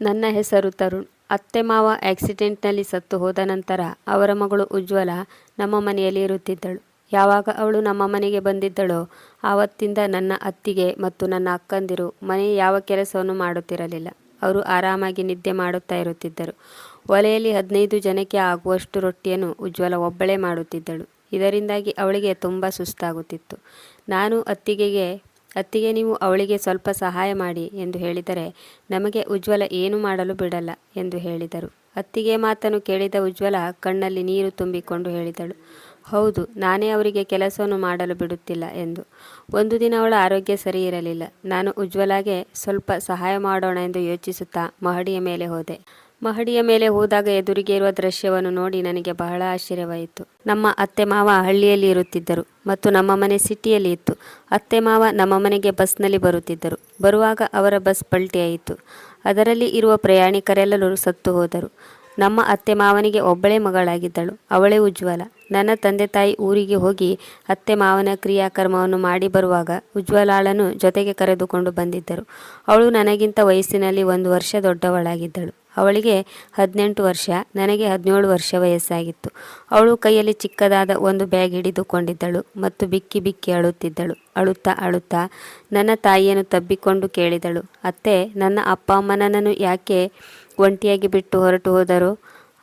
ನನ್ನ ಹೆಸರು ತರುಣ್. ಅತ್ತೆ ಮಾವ ಆಕ್ಸಿಡೆಂಟ್ನಲ್ಲಿ ಸತ್ತು ಹೋದ ನಂತರ ಅವರ ಮಗಳು ಉಜ್ವಲ ನಮ್ಮ ಮನೆಯಲ್ಲಿ ಇರುತ್ತಿದ್ದಳು. ಯಾವಾಗ ಅವಳು ನಮ್ಮ ಮನೆಗೆ ಬಂದಿದ್ದಳೋ ಆವತ್ತಿಂದ ನನ್ನ ಅತ್ತಿಗೆ ಮತ್ತು ನನ್ನ ಅಕ್ಕಂದಿರು ಮನೆ ಯಾವ ಕೆಲಸವನ್ನು ಮಾಡುತ್ತಿರಲಿಲ್ಲ. ಅವರು ಆರಾಮಾಗಿ ನಿದ್ದೆ ಮಾಡುತ್ತಾ ಇರುತ್ತಿದ್ದರು. ಒಲೆಯಲ್ಲಿ ಹದಿನೈದು ಜನಕ್ಕೆ ಆಗುವಷ್ಟು ರೊಟ್ಟಿಯನ್ನು ಉಜ್ವಲ ಒಬ್ಬಳೇ ಮಾಡುತ್ತಿದ್ದಳು. ಇದರಿಂದಾಗಿ ಅವಳಿಗೆ ತುಂಬ ಸುಸ್ತಾಗುತ್ತಿತ್ತು. ನಾನು ಅತ್ತಿಗೆಗೆ ಅತ್ತಿಗೆ ನೀವು ಅವಳಿಗೆ ಸ್ವಲ್ಪ ಸಹಾಯ ಮಾಡಿ ಎಂದು ಹೇಳಿದರೆ ನಮಗೆ ಉಜ್ವಲ ಏನು ಮಾಡಲು ಬಿಡಲ್ಲ ಎಂದು ಹೇಳಿದರು. ಅತ್ತಿಗೆ ಮಾತನ್ನು ಕೇಳಿದ ಉಜ್ವಲ ಕಣ್ಣಲ್ಲಿ ನೀರು ತುಂಬಿಕೊಂಡು ಹೇಳಿದಳು. ಹೌದು, ನಾನೇ ಅವರಿಗೆ ಕೆಲಸವನ್ನು ಮಾಡಲು ಬಿಡುತ್ತಿಲ್ಲ ಎಂದು. ಒಂದು ದಿನ ಅವಳ ಆರೋಗ್ಯ ಸರಿ ಇರಲಿಲ್ಲ. ನಾನು ಉಜ್ವಲಾಗೆ ಸ್ವಲ್ಪ ಸಹಾಯ ಮಾಡೋಣ ಎಂದು ಯೋಚಿಸುತ್ತಾ ಮಹಡಿಯ ಮೇಲೆ ಹೋದೆ. ಮಹಡಿಯ ಮೇಲೆ ಹೋದಾಗ ಎದುರಿಗೆ ಇರುವ ದೃಶ್ಯವನ್ನು ನೋಡಿ ನನಗೆ ಬಹಳ ಆಶ್ಚರ್ಯವಾಯಿತು. ನಮ್ಮ ಅತ್ತೆ ಮಾವ ಹಳ್ಳಿಯಲ್ಲಿ ಇರುತ್ತಿದ್ದರು ಮತ್ತು ನಮ್ಮ ಮನೆ ಸಿಟಿಯಲ್ಲಿ ಇತ್ತು. ಅತ್ತೆ ಮಾವ ನಮ್ಮ ಮನೆಗೆ ಬಸ್ನಲ್ಲಿ ಬರುತ್ತಿದ್ದರು. ಬರುವಾಗ ಅವರ ಬಸ್ ಪಲ್ಟಿಯಾಯಿತು ಅದರಲ್ಲಿ ಇರುವ ಪ್ರಯಾಣಿಕರೆಲ್ಲರೂ ಸತ್ತು ಹೋದರು. ನಮ್ಮ ಅತ್ತೆ ಮಾವನಿಗೆ ಒಬ್ಬಳೇ ಮಗಳಾಗಿದ್ದಳು. ಅವಳೇ ಉಜ್ವಲ. ನನ್ನ ತಂದೆ ತಾಯಿ ಊರಿಗೆ ಹೋಗಿ ಅತ್ತೆ ಮಾವನ ಕ್ರಿಯಾಕರ್ಮವನ್ನು ಮಾಡಿ ಬರುವಾಗ ಉಜ್ವಲಾಳನ್ನು ಜೊತೆಗೆ ಕರೆದುಕೊಂಡು ಬಂದಿದ್ದರು. ಅವಳು ನನಗಿಂತ ವಯಸ್ಸಿನಲ್ಲಿ ಒಂದು ವರ್ಷ ದೊಡ್ಡವಳಾಗಿದ್ದಳು. ಅವಳಿಗೆ ಹದಿನೆಂಟು ವರ್ಷ, ನನಗೆ ಹದಿನೇಳು ವರ್ಷ ವಯಸ್ಸಾಗಿತ್ತು. ಅವಳು ಕೈಯಲ್ಲಿ ಚಿಕ್ಕದಾದ ಒಂದು ಬ್ಯಾಗ್ ಹಿಡಿದುಕೊಂಡಿದ್ದಳು ಮತ್ತು ಬಿಕ್ಕಿ ಬಿಕ್ಕಿ ಅಳುತ್ತಿದ್ದಳು. ಅಳುತ್ತಾ ಅಳುತ್ತಾ ನನ್ನ ತಾಯಿಯನ್ನು ತಬ್ಬಿಕೊಂಡು ಕೇಳಿದಳು, ಅತ್ತೆ, ನನ್ನ ಅಪ್ಪ ಅಮ್ಮ ನನ್ನನ್ನು ಯಾಕೆ ಒಂಟಿಯಾಗಿ ಬಿಟ್ಟು ಹೊರಟು ಹೋದರು?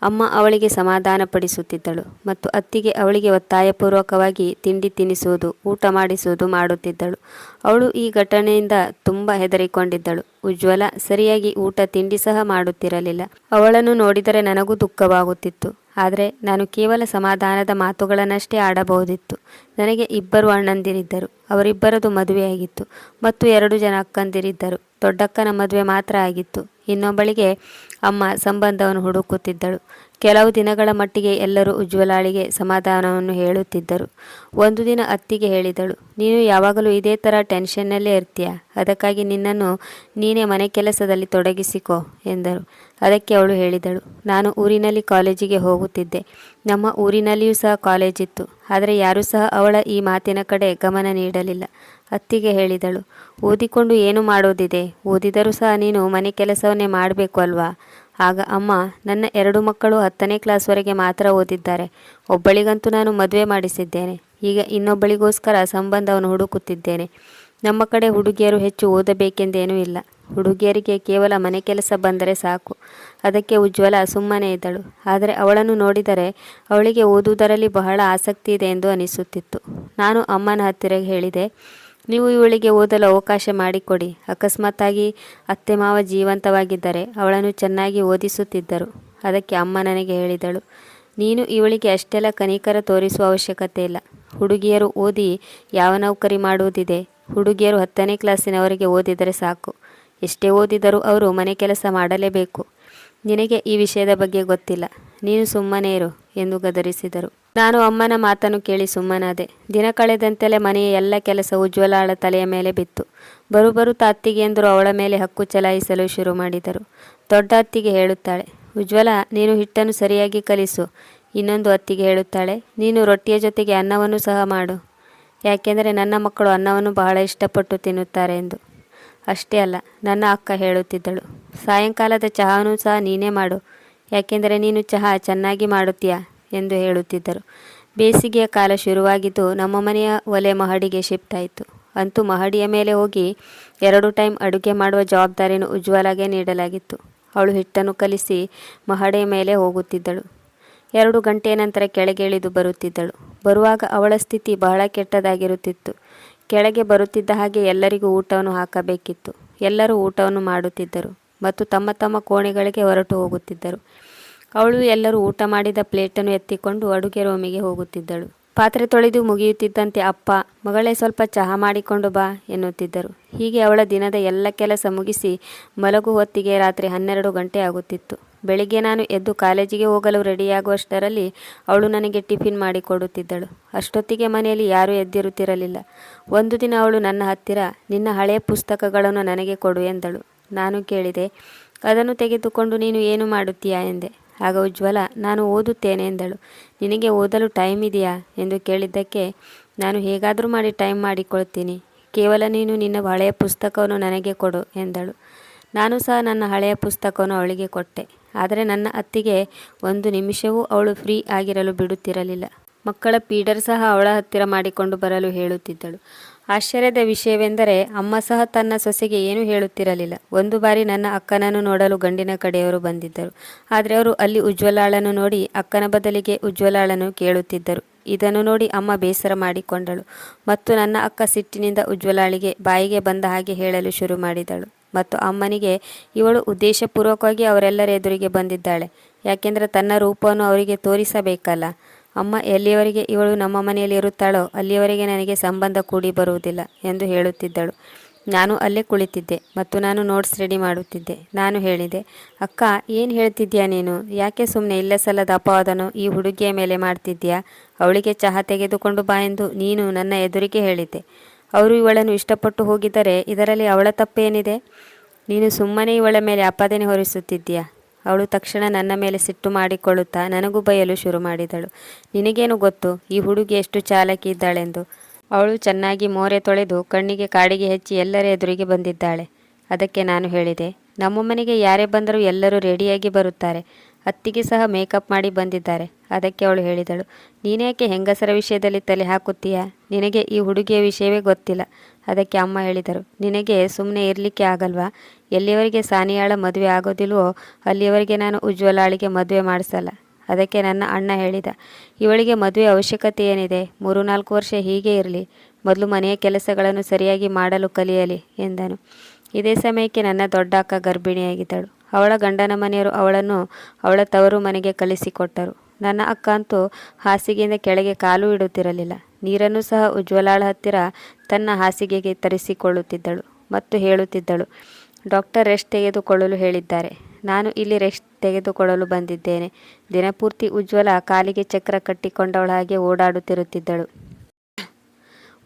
ಅಮ್ಮ ಅವಳಿಗೆ ಸಮಾಧಾನಪಡಿಸುತ್ತಿದ್ದಳು ಮತ್ತು ಅತ್ತಿಗೆ ಅವಳಿಗೆ ಒತ್ತಾಯಪೂರ್ವಕವಾಗಿ ತಿಂಡಿ ತಿನಿಸುವುದು, ಊಟ ಮಾಡಿಸುವುದು ಮಾಡುತ್ತಿದ್ದಳು. ಅವಳು ಈ ಘಟನೆಯಿಂದ ತುಂಬ ಹೆದರಿಕೊಂಡಿದ್ದಳು. ಉಜ್ವಲ, ಸರಿಯಾಗಿ ಊಟ ತಿಂಡಿ ಸಹ ಮಾಡುತ್ತಿರಲಿಲ್ಲ. ಅವಳನ್ನು ನೋಡಿದರೆ ನನಗೂ ದುಃಖವಾಗುತ್ತಿತ್ತು. ಆದರೆ ನಾನು ಕೇವಲ ಸಮಾಧಾನದ ಮಾತುಗಳನ್ನಷ್ಟೇ ಆಡಬಹುದಿತ್ತು. ನನಗೆ ಇಬ್ಬರು ಅಣ್ಣಂದಿರಿದ್ದರು. ಅವರಿಬ್ಬರದು ಮದುವೆಯಾಗಿತ್ತು. ಮತ್ತು ಎರಡು ಜನ ಅಕ್ಕಂದಿರಿದ್ದರು. ದೊಡ್ಡಕ್ಕನ ಮದುವೆ ಮಾತ್ರ ಆಗಿತ್ತು. ಇನ್ನೊಬ್ಬಳಿಗೆ ಅಮ್ಮ ಸಂಬಂಧವನ್ನು ಹುಡುಕುತ್ತಿದ್ದಳು. ಕೆಲವು ದಿನಗಳ ಮಟ್ಟಿಗೆ ಎಲ್ಲರೂ ಉಜ್ವಲಾಳಿಗೆ ಸಮಾಧಾನವನ್ನು ಹೇಳುತ್ತಿದ್ದರು. ಒಂದು ದಿನ ಅತ್ತಿಗೆ ಹೇಳಿದಳು, ನೀನು ಯಾವಾಗಲೂ ಇದೇ ಥರ ಟೆನ್ಷನ್ನಲ್ಲೇ ಇರ್ತೀಯ? ಅದಕ್ಕಾಗಿ ನಿನ್ನನ್ನು ನೀನೇ ಮನೆ ಕೆಲಸದಲ್ಲಿ ತೊಡಗಿಸಿಕೋ ಎಂದರು. ಅದಕ್ಕೆ ಅವಳು ಹೇಳಿದಳು, ನಾನು ಊರಿನಲ್ಲಿ ಕಾಲೇಜಿಗೆ ಹೋಗುತ್ತಿದ್ದೆ. ನಮ್ಮ ಊರಿನಲ್ಲಿಯೂ ಸಹ ಕಾಲೇಜಿತ್ತು. ಆದರೆ ಯಾರೂ ಸಹ ಅವಳ ಈ ಮಾತಿನ ಕಡೆ ಗಮನ ನೀಡಲಿಲ್ಲ. ಅತ್ತಿಗೆ ಹೇಳಿದಳು, ಓದಿಕೊಂಡು ಏನು ಮಾಡೋದಿದೆ? ಓದಿದರೂ ಸಹ ನೀನು ಮನೆ ಕೆಲಸವನ್ನೇ ಮಾಡಬೇಕು ಅಲ್ವಾ? ಆಗ ಅಮ್ಮ, ನನ್ನ ಎರಡು ಮಕ್ಕಳು ಹತ್ತನೇ ಕ್ಲಾಸ್ವರೆಗೆ ಮಾತ್ರ ಓದಿದ್ದಾರೆ. ಒಬ್ಬಳಿಗಂತೂ ನಾನು ಮದುವೆ ಮಾಡಿಸಿದ್ದೇನೆ. ಈಗ ಇನ್ನೊಬ್ಬಳಿಗೋಸ್ಕರ ಸಂಬಂಧವನ್ನು ಹುಡುಕುತ್ತಿದ್ದೇನೆ. ನಮ್ಮ ಕಡೆ ಹುಡುಗಿಯರು ಹೆಚ್ಚು ಓದಬೇಕೆಂದೇನೂ ಇಲ್ಲ. ಹುಡುಗಿಯರಿಗೆ ಕೇವಲ ಮನೆ ಕೆಲಸ ಬಂದರೆ ಸಾಕು. ಅದಕ್ಕೆ ಉಜ್ವಲ ಸುಮ್ಮನೆ ಇದ್ದಳು. ಆದರೆ ಅವಳನ್ನು ನೋಡಿದರೆ ಅವಳಿಗೆ ಓದುವುದರಲ್ಲಿ ಬಹಳ ಆಸಕ್ತಿ ಇದೆ ಎಂದು ಅನಿಸುತ್ತಿತ್ತು. ನಾನು ಅಮ್ಮನ ಹತ್ತಿರ ಹೇಳಿದೆ ನೀವು ಇವಳಿಗೆ ಓದಲು ಅವಕಾಶ ಮಾಡಿಕೊಡಿ. ಅಕಸ್ಮಾತ್ತಾಗಿ ಅತ್ತೆ ಮಾವ ಜೀವಂತವಾಗಿದ್ದರೆ ಅವಳನ್ನು ಚೆನ್ನಾಗಿ ಓದಿಸುತ್ತಿದ್ದರು. ಅದಕ್ಕೆ ಅಮ್ಮ ನನಗೆ ಹೇಳಿದಳು, ನೀನು ಇವಳಿಗೆ ಅಷ್ಟೆಲ್ಲ ಕನಿಕರ ತೋರಿಸುವ ಅವಶ್ಯಕತೆ ಇಲ್ಲ. ಹುಡುಗಿಯರು ಓದಿ ಯಾವ ನೌಕರಿ ಮಾಡುವುದಿದೆ? ಹುಡುಗಿಯರು ಹತ್ತನೇ ಕ್ಲಾಸಿನವರಿಗೆ ಓದಿದರೆ ಸಾಕು. ಎಷ್ಟೇ ಓದಿದರೂ ಅವರು ಮನೆ ಕೆಲಸ ಮಾಡಲೇಬೇಕು. ನಿನಗೆ ಈ ವಿಷಯದ ಬಗ್ಗೆ ಗೊತ್ತಿಲ್ಲ. ನೀನು ಸುಮ್ಮನೆ ಇರು. ಎಂದು ಗದರಿಸಿದರು. ನಾನು ಅಮ್ಮನ ಮಾತನ್ನು ಕೇಳಿ ಸುಮ್ಮನಾದೆ. ದಿನ ಕಳೆದಂತೆಲೆ ಮನೆಯ ಎಲ್ಲ ಕೆಲಸ ಉಜ್ವಲಾಳ ತಲೆಯ ಮೇಲೆ ಬಿತ್ತು. ಬರುಬರುತ್ತಾ ಅತ್ತಿಗೆಯಂದರು ಅವಳ ಮೇಲೆ ಹಕ್ಕು ಚಲಾಯಿಸಲು ಶುರು ಮಾಡಿದರು. ದೊಡ್ಡ ಅತ್ತಿಗೆ ಹೇಳುತ್ತಾಳೆ, ಉಜ್ವಲ, ನೀನು ಹಿಟ್ಟನ್ನು ಸರಿಯಾಗಿ ಕಲಿಸು. ಇನ್ನೊಂದು ಅತ್ತಿಗೆ ಹೇಳುತ್ತಾಳೆ, ನೀನು ರೊಟ್ಟಿಯ ಜೊತೆಗೆ ಅನ್ನವನ್ನು ಸಹ ಮಾಡು. ಯಾಕೆಂದರೆ ನನ್ನ ಮಕ್ಕಳು ಅನ್ನವನ್ನು ಬಹಳ ಇಷ್ಟಪಟ್ಟು ತಿನ್ನುತ್ತಾರೆ ಎಂದು. ಅಷ್ಟೇ ಅಲ್ಲ, ನನ್ನ ಅಕ್ಕ ಹೇಳುತ್ತಿದ್ದಳು, ಸಾಯಂಕಾಲದ ಚಹಾನೂ ಸಹ ನೀನೇ ಮಾಡು. ಯಾಕೆಂದರೆ ನೀನು ಚಹಾ ಚೆನ್ನಾಗಿ ಮಾಡುತ್ತೀಯಾ ಎಂದು ಹೇಳುತ್ತಿದ್ದರು. ಬೇಸಿಗೆಯ ಕಾಲ ಶುರುವಾಗಿದ್ದು ನಮ್ಮ ಮನೆಯ ಒಲೆ ಮಹಡಿಗೆ ಶಿಫ್ಟ್ ಆಯಿತು. ಅಂತೂ ಮಹಡಿಯ ಮೇಲೆ ಹೋಗಿ ಎರಡು ಟೈಮ್ ಅಡುಗೆ ಮಾಡುವ ಜವಾಬ್ದಾರಿಯನ್ನು ಉಜ್ವಲಾಗೆ ನೀಡಲಾಗಿತ್ತು. ಅವಳು ಹಿಟ್ಟನ್ನು ಕಲಿಸಿ ಮಹಡಿಯ ಮೇಲೆ ಹೋಗುತ್ತಿದ್ದಳು. ಎರಡು ಗಂಟೆಯ ನಂತರ ಕೆಳಗೆ ಇಳಿದು ಬರುತ್ತಿದ್ದಳು. ಬರುವಾಗ ಅವಳ ಸ್ಥಿತಿ ಬಹಳ ಕೆಟ್ಟದಾಗಿರುತ್ತಿತ್ತು. ಕೆಳಗೆ ಬರುತ್ತಿದ್ದ ಹಾಗೆ ಎಲ್ಲರಿಗೂ ಊಟವನ್ನು ಹಾಕಬೇಕಿತ್ತು. ಎಲ್ಲರೂ ಊಟವನ್ನು ಮಾಡುತ್ತಿದ್ದರು. ಮತ್ತು ತಮ್ಮ ತಮ್ಮ ಕೋಣೆಗಳಿಗೆ ಹೊರಟು ಹೋಗುತ್ತಿದ್ದರು. ಅವಳು ಎಲ್ಲರೂ ಊಟ ಮಾಡಿದ ಪ್ಲೇಟನ್ನು ಎತ್ತಿಕೊಂಡು ಅಡುಗೆ ರೂಮಿಗೆ ಹೋಗುತ್ತಿದ್ದಳು. ಪಾತ್ರೆ ತೊಳೆದು ಮುಗಿಯುತ್ತಿದ್ದಂತೆ, ಅಪ್ಪ, ಮಗಳೇ, ಸ್ವಲ್ಪ ಚಹಾ ಮಾಡಿಕೊಂಡು ಬಾ, ಎನ್ನುತ್ತಿದ್ದರು. ಹೀಗೆ ಅವಳ ದಿನದ ಎಲ್ಲ ಕೆಲಸ ಮುಗಿಸಿ ಮಲಗು ಹೊತ್ತಿಗೆ ರಾತ್ರಿ ಹನ್ನೆರಡು ಗಂಟೆ ಆಗುತ್ತಿತ್ತು. ಬೆಳಿಗ್ಗೆ ನಾನು ಎದ್ದು ಕಾಲೇಜಿಗೆ ಹೋಗಲು ರೆಡಿಯಾಗುವಷ್ಟರಲ್ಲಿ ಅವಳು ನನಗೆ ಟಿಫಿನ್ ಮಾಡಿಕೊಡುತ್ತಿದ್ದಳು ಅಷ್ಟೊತ್ತಿಗೆ ಮನೆಯಲ್ಲಿ ಯಾರೂ ಎದ್ದಿರುತ್ತಿರಲಿಲ್ಲ. ಒಂದು ದಿನ ಅವಳು ನನ್ನ ಹತ್ತಿರ, ನಿನ್ನ ಹಳೆಯ ಪುಸ್ತಕಗಳನ್ನು ನನಗೆ ಕೊಡು, ಎಂದಳು. ನಾನು ಕೇಳಿದೆ, ಅದನ್ನು ತೆಗೆದುಕೊಂಡು ನೀನು ಏನು ಮಾಡುತ್ತೀಯಾ? ಎಂದೆ. ಆಗ ಉಜ್ವಲ, ನಾನು ಓದುತ್ತೇನೆ ಎಂದಳು. ನಿನಗೆ ಓದಲು ಟೈಮ್ ಇದೆಯಾ? ಎಂದು ಕೇಳಿದ್ದಕ್ಕೆ, ನಾನು ಹೇಗಾದರೂ ಮಾಡಿ ಟೈಮ್ ಮಾಡಿಕೊಳ್ತೀನಿ. ಕೇವಲ ನೀನು ನಿನ್ನ ಹಳೆಯ ಪುಸ್ತಕವನ್ನು ನನಗೆ ಕೊಡು ಎಂದಳು. ನಾನು ಸಹ ನನ್ನ ಹಳೆಯ ಪುಸ್ತಕವನ್ನು ಅವಳಿಗೆ ಕೊಟ್ಟೆ. ಆದರೆ ನನ್ನ ಅತ್ತಿಗೆ ಒಂದು ನಿಮಿಷವೂ ಅವಳು ಫ್ರೀ ಆಗಿರಲು ಬಿಡುತ್ತಿರಲಿಲ್ಲ. ಮಕ್ಕಳ ಪೀಡರ್ ಸಹ ಅವಳ ಹತ್ತಿರ ಮಾಡಿಕೊಂಡು ಬರಲು ಹೇಳುತ್ತಿದ್ದಳು. ಆಶ್ಚರ್ಯದ ವಿಷಯವೆಂದರೆ ಅಮ್ಮ ಸಹ ತನ್ನ ಸೊಸೆಗೆ ಏನೂ ಹೇಳುತ್ತಿರಲಿಲ್ಲ. ಒಂದು ಬಾರಿ ನನ್ನ ಅಕ್ಕನನ್ನು ನೋಡಲು ಗಂಡಿನ ಕಡೆಯವರು ಬಂದಿದ್ದರು. ಆದರೆ ಅವರು ಅಲ್ಲಿ ಉಜ್ವಲಾಳನ್ನು ನೋಡಿ ಅಕ್ಕನ ಬದಲಿಗೆ ಉಜ್ವಲಾಳನ್ನು ಕೇಳುತ್ತಿದ್ದರು. ಇದನ್ನು ನೋಡಿ ಅಮ್ಮ ಬೇಸರ ಮಾಡಿಕೊಂಡಳು ಮತ್ತು ನನ್ನ ಅಕ್ಕ ಸಿಟ್ಟಿನಿಂದ ಉಜ್ವಲಾಳಿಗೆ ಬಾಯಿಗೆ ಬಂದ ಹಾಗೆ ಹೇಳಲು ಶುರು ಮಾಡಿದಳು. ಮತ್ತು ಅಮ್ಮನಿಗೆ, ಇವಳು ಉದ್ದೇಶಪೂರ್ವಕವಾಗಿ ಅವರೆಲ್ಲರ ಎದುರಿಗೆ ಬಂದಿದ್ದಾಳೆ. ಯಾಕೆಂದರೆ ತನ್ನ ರೂಪವನ್ನು ಅವರಿಗೆ ತೋರಿಸಬೇಕಲ್ಲ. ಅಮ್ಮ, ಎಲ್ಲಿಯವರೆಗೆ ಇವಳು ನಮ್ಮ ಮನೆಯಲ್ಲಿ ಇರುತ್ತಾಳೋ ಅಲ್ಲಿಯವರೆಗೆ ನನಗೆ ಸಂಬಂಧ ಕೂಡಿ ಬರುವುದಿಲ್ಲ ಎಂದು ಹೇಳುತ್ತಿದ್ದಳು. ನಾನು ಅಲ್ಲೇ ಕುಳಿತಿದ್ದೆ ಮತ್ತು ನಾನು ನೋಟ್ಸ್ ರೆಡಿ ಮಾಡುತ್ತಿದ್ದೆ. ನಾನು ಹೇಳಿದೆ, ಅಕ್ಕ, ಏನು ಹೇಳ್ತಿದ್ಯಾ ನೀನು? ಯಾಕೆ ಸುಮ್ಮನೆ ಇಲ್ಲ ಸಲ್ಲದ ಅಪವಾದನು ಈ ಹುಡುಗಿಯ ಮೇಲೆ ಮಾಡ್ತಿದ್ಯಾ? ಅವಳಿಗೆ ಚಹಾ ತೆಗೆದುಕೊಂಡು ಬಾ ಎಂದು ನೀನು ನನ್ನ ಎದುರಿಗೆ ಹೇಳಿದ್ದೆ. ಅವರು ಇವಳನ್ನು ಇಷ್ಟಪಟ್ಟು ಹೋಗಿದ್ದರೆ ಇದರಲ್ಲಿ ಅವಳ ತಪ್ಪೇನಿದೆ? ನೀನು ಸುಮ್ಮನೆ ಇವಳ ಮೇಲೆ ಅಪಾದನೆ ಹೊರಿಸುತ್ತಿದ್ದೀಯಾ? ಅವಳು ತಕ್ಷಣ ನನ್ನ ಮೇಲೆ ಸಿಟ್ಟು ಮಾಡಿಕೊಳ್ಳುತ್ತಾ ನನಗೂ ಬಯಲು ಶುರು ಮಾಡಿದಳು. ನಿನಗೇನು ಗೊತ್ತು? ಈ ಹುಡುಗಿ ಎಷ್ಟು ಚಾಲಕಿ ಇದ್ದಾಳೆಂದು. ಅವಳು ಚೆನ್ನಾಗಿ ಮೋರೆ ತೊಳೆದು ಕಣ್ಣಿಗೆ ಕಾಡಿಗೆ ಹೆಚ್ಚಿ ಎಲ್ಲರ ಎದುರಿಗೆ ಬಂದಿದ್ದಾಳೆ. ಅದಕ್ಕೆ ನಾನು ಹೇಳಿದೆ ನಮ್ಮ ಮನೆಗೆ ಯಾರೇ ಬಂದರೂ ಎಲ್ಲರೂ ರೆಡಿಯಾಗಿ ಬರುತ್ತಾರೆ. ಅತ್ತಿಗೆ ಸಹ ಮೇಕಪ್ ಮಾಡಿ ಬಂದಿದ್ದಾರೆ. ಅದಕ್ಕೆ ಅವಳು ಹೇಳಿದಳು ನೀನೇಕೆ ಹೆಂಗಸರ ವಿಷಯದಲ್ಲಿ ತಲೆ ಹಾಕುತ್ತೀಯಾ? ನಿನಗೆ ಈ ಹುಡುಗಿಯ ವಿಷಯವೇ ಗೊತ್ತಿಲ್ಲ. ಅದಕ್ಕೆ ಅಮ್ಮ ಹೇಳಿದರು, ನಿನಗೆ ಸುಮ್ಮನೆ ಇರಲಿಕ್ಕೆ ಆಗಲ್ವಾ? ಎಲ್ಲಿಯವರೆಗೆ ಸಾನಿಯಾಳ ಮದುವೆ ಆಗೋದಿಲ್ವೋ ಅಲ್ಲಿಯವರೆಗೆ ನಾನು ಉಜ್ವಲಾಳಿಗೆ ಮದುವೆ ಮಾಡಿಸಲ್ಲ. ಅದಕ್ಕೆ ನನ್ನ ಅಣ್ಣ ಹೇಳಿದ, ಇವಳಿಗೆ ಮದುವೆ ಅವಶ್ಯಕತೆ ಏನಿದೆ? ಮೂರು ನಾಲ್ಕು ವರ್ಷ ಹೀಗೆ ಇರಲಿ, ಮೊದಲು ಮನೆಯ ಕೆಲಸಗಳನ್ನು ಸರಿಯಾಗಿ ಮಾಡಲು ಕಲಿಯಲಿ ಎಂದನು. ಇದೇ ಸಮಯಕ್ಕೆ ನನ್ನ ದೊಡ್ಡ ಅಕ್ಕ ಗರ್ಭಿಣಿಯಾಗಿದ್ದಳು. ಅವಳ ಗಂಡನ ಮನೆಯವರು ಅವಳನ್ನು ಅವಳ ತವರು ಮನೆಗೆ ಕಳಿಸಿಕೊಟ್ಟರು. ನನ್ನ ಅಕ್ಕ ಅಂತೂ ಹಾಸಿಗೆಯಿಂದ ಕೆಳಗೆ ಕಾಲು ಇಡುತ್ತಿರಲಿಲ್ಲ. ನೀರನ್ನು ಸಹ ಉಜ್ವಲಾಳ ಹತ್ತಿರ ತನ್ನ ಹಾಸಿಗೆಗೆ ತರಿಸಿಕೊಳ್ಳುತ್ತಿದ್ದಳು ಮತ್ತು ಹೇಳುತ್ತಿದ್ದಳು ಡಾಕ್ಟರ್ ರೆಸ್ಟ್ ತೆಗೆದುಕೊಳ್ಳಲು ಹೇಳಿದ್ದಾರೆ. ನಾನು ಇಲ್ಲಿ ರೆಸ್ಟ್ ತೆಗೆದುಕೊಳ್ಳಲು ಬಂದಿದ್ದೇನೆ. ದಿನಪೂರ್ತಿ ಉಜ್ವಲ ಕಾಲಿಗೆ ಚಕ್ರ ಕಟ್ಟಿಕೊಂಡವಳ ಹಾಗೆ ಓಡಾಡುತ್ತಿರುತ್ತಿದ್ದಳು.